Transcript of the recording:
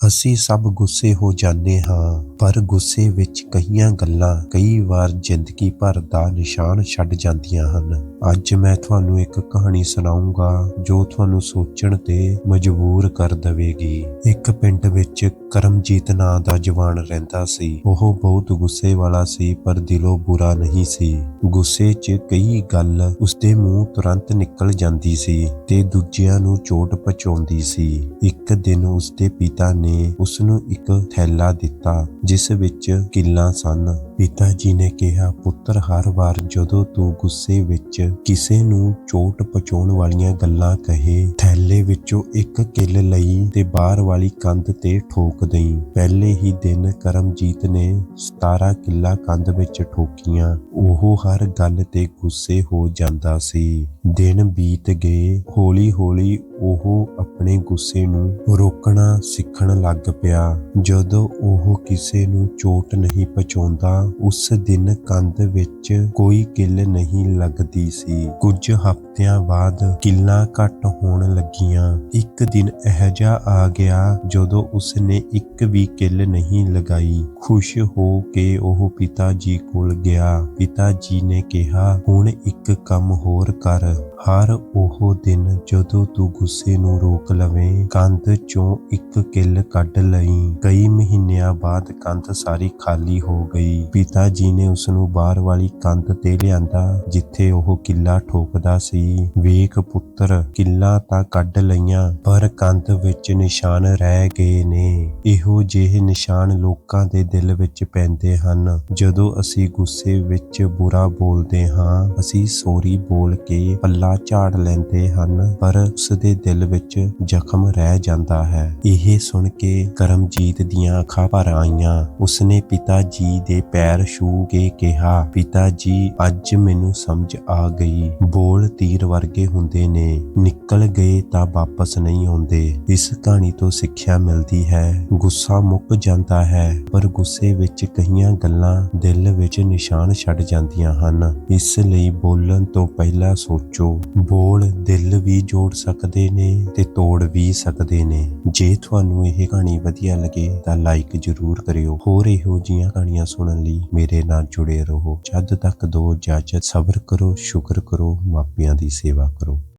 ਅਸੀਂ ਸਭ ਗੁੱਸੇ ਹੋ ਜਾਂਦੇ ਹਾਂ, ਪਰ ਗੁੱਸੇ ਵਿੱਚ ਕਈਆਂ ਗੱਲਾਂ ਕਈ ਵਾਰ ਜ਼ਿੰਦਗੀ ਭਰ ਦਾ ਨਿਸ਼ਾਨ ਛੱਡ ਜਾਂਦੀਆਂ ਹਨ। ਅੱਜ ਮੈਂ ਤੁਹਾਨੂੰ ਇੱਕ ਕਹਾਣੀ ਸੁਣਾਉਂਗਾ ਜੋ ਤੁਹਾਨੂੰ ਸੋਚਣ ਤੇ ਮਜਬੂਰ ਕਰ ਦੇਵੇਗੀ। ਇੱਕ ਪਿੰਡ ਵਿੱਚ ਕਰਮਜੀਤ ਨਾਂ ਦਾ ਜਵਾਨ ਰਹਿੰਦਾ ਸੀ। ਉਹ ਬਹੁਤ ਗੁੱਸੇ ਵਾਲਾ ਸੀ, ਪਰ ਦਿਲੋਂ ਬੁਰਾ ਨਹੀਂ ਸੀ। ਗੁੱਸੇ 'ਚ ਕਈ ਗੱਲ ਉਸਦੇ ਮੂੰਹ ਤੁਰੰਤ ਨਿਕਲ ਜਾਂਦੀ ਸੀ ਤੇ ਦੂਜਿਆਂ ਨੂੰ ਚੋਟ ਪਹੁੰਚਾਉਂਦੀ ਸੀ। ਇੱਕ ਦਿਨ ਉਸਦੇ ਪਿਤਾ ਨੇ ਉਸ ਨੂੰ ਇੱਕ ਥੈਲਾ ਦਿੱਤਾ, ਜਿਸ ਵਿੱਚ ਕਿੱਲਾਂ ਸਨ। ਪਿਤਾ ਜੀ ਨੇ ਕਿਹਾ, ਪੁੱਤਰ, ਹਰ ਵਾਰ ਜਦੋਂ ਤੂੰ ਗੁੱਸੇ ਵਿੱਚ ਕਿਸੇ ਨੂੰ ਚੋਟ ਪਹੁੰਚਾਉਣ ਵਾਲੀਆਂ ਗੱਲਾਂ ਕਹੇ, ਥੈਲੇ ਵਿੱਚੋਂ ਇੱਕ ਕਿੱਲ ਲਈ ਤੇ ਬਾਹਰ ਵਾਲੀ ਕੰਧ ਤੇ ਠੋਕ ਦਈ। ਪਹਿਲੇ ਹੀ ਦਿਨ ਕਰਮਜੀਤ ਨੇ 17 ਕਿੱਲਾ ਕੰਧ ਵਿੱਚ ਠੋਕੀਆਂ। ਉਹ ਹਰ ਗੱਲ ਤੇ ਗੁੱਸੇ ਹੋ ਜਾਂਦਾ ਸੀ। ਦਿਨ ਬੀਤ ਗਏ ਹੌਲੀ ਹੌਲੀ ਉਹ ਆਪਣੇ ਗੁੱਸੇ ਨੂੰ ਰੋਕਣਾ ਸਿੱਖਣ ਲੱਗ ਪਿਆ। ਜਦੋਂ ਉਹ ਕਿਸੇ ਨੂੰ ਚੋਟ ਨਹੀਂ ਪਹੁੰਚਾਉਂਦਾ, ਉਸ ਦਿਨ ਕੰਧ ਵਿੱਚ ਕੋਈ ਕਿੱਲ ਨਹੀਂ ਲੱਗਦੀ ਸੀ। ਕੁਝ ਹਫ਼ਤਿਆਂ ਬਾਅਦ ਕਿੱਲਾਂ ਘੱਟ ਹੋਣ ਲੱਗੀਆਂ। ਇੱਕ ਦਿਨ ਅਹਿਜਾ ਆ ਗਿਆ ਜਦੋਂ ਉਸਨੇ ਇੱਕ ਵੀ ਕਿੱਲ ਨਹੀਂ ਲਗਾਈ। ਖੁਸ਼ ਹੋ ਕੇ ਉਹ ਪਿਤਾ ਜੀ ਕੋਲ ਗਿਆ। ਪਿਤਾ ਜੀ ਨੇ ਕਿਹਾ, ਹੁਣ ਇੱਕ ਕੰਮ ਹੋਰ ਕਰ। Israel. ਹਰ ਉਹ ਦਿਨ ਜਦੋਂ ਤੂੰ ਗੁੱਸੇ ਨੂੰ ਰੋਕ ਲਵੇਂ, ਕੰਧ ਚੋਂ ਇੱਕ ਕਿੱਲ ਕੱਢ ਲਈ। ਕਈ ਮਹੀਨਿਆਂ ਬਾਅਦ ਕੰਧ ਸਾਰੀ ਖਾਲੀ ਹੋ ਗਈ। ਪਿਤਾ ਜੀ ਨੇ ਉਸ ਨੂੰ ਬਾਹਰ ਵਾਲੀ ਕੰਧ ਤੇ ਲਿਆਂਦਾ, ਜਿੱਥੇ ਉਹ ਕਿੱਲਾ ਠੋਕਦਾ ਸੀ। ਵੇਖ ਪੁੱਤਰ, ਕਿੱਲਾ ਤਾਂ ਕੱਢ ਲਈਆਂ, ਪਰ ਕੰਧ ਵਿੱਚ ਨਿਸ਼ਾਨ ਰਹਿ ਗਏ ਨੇ। ਇਹੋ ਜਿਹੇ ਨਿਸ਼ਾਨ ਲੋਕਾਂ ਦੇ ਦਿਲ ਵਿੱਚ ਪੈਂਦੇ ਹਨ। ਜਦੋਂ ਅਸੀਂ ਗੁੱਸੇ ਵਿੱਚ ਬੁਰਾ ਬੋਲਦੇ ਹਾਂ, ਅਸੀਂ ਸੋਰੀ ਬੋਲ ਕੇ ਪੱਲਾ ਝਾੜ ਲੈਂਦੇ ਹਨ, ਪਰ ਉਸ ਦੇ ਦਿਲ ਵਿੱਚ ਜ਼ਖਮ ਰਹਿ ਜਾਂਦਾ ਹੈ। ਇਹ ਸੁਣ ਕੇ ਕਰਮਜੀਤ ਦੀਆਂ ਅੱਖਾਂ ਭਰ ਆਈਆਂ। ਉਸਨੇ ਪਿਤਾ ਜੀ ਦੇ ਪੈਰ ਛੂ ਕੇ ਕਿਹਾ, ਪਿਤਾ ਜੀ, ਅੱਜ ਮੈਨੂੰ ਸਮਝ ਆ ਗਈ। ਬੋਲ ਤੀਰ ਵਰਗੇ ਹੁੰਦੇ ਨੇ। ਨਿਕਲ ਗਏ ਤਾਂ ਵਾਪਸ ਨਹੀਂ ਆਉਂਦੇ। ਇਸ ਕਹਾਣੀ ਤੋਂ ਸਿੱਖਿਆ ਮਿਲਦੀ ਹੈ। ਗੁੱਸਾ ਮੁੱਕ ਜਾਂਦਾ ਹੈ, ਪਰ ਗੁੱਸੇ ਵਿੱਚ ਕਈਆਂ ਗੱਲਾਂ ਦਿਲ ਵਿੱਚ ਨਿਸ਼ਾਨ ਛੱਡ ਜਾਂਦੀਆਂ ਹਨ। ਇਸ ਲਈ ਬੋਲਣ ਤੋਂ ਪਹਿਲਾਂ ਸੋਚੋ ਬੋਲ ਦਿਲ ਵੀ ਜੋੜ ਸਕਦੇ ਨੇ ਤੇ ਤੋੜ ਵੀ ਸਕਦੇ ਨੇ। ਜੇ ਤੁਹਾਨੂੰ ਇਹ ਕਹਾਣੀ ਵਧੀਆ ਲੱਗੇ ਤਾਂ ਲਾਈਕ ਜ਼ਰੂਰ ਕਰਿਓ। ਹੋਰ ਇਹੋ ਜਿਹੀਆਂ ਕਹਾਣੀਆਂ ਸੁਣਨ ਲਈ ਮੇਰੇ ਨਾਲ ਜੁੜੇ ਰਹੋ। ਜਦ ਤੱਕ ਦੋ ਇਜਾਜ਼ਤ ਸਬਰ ਕਰੋ, ਸ਼ੁਕਰ ਕਰੋ, ਮਾਪਿਆਂ ਦੀ ਸੇਵਾ ਕਰੋ।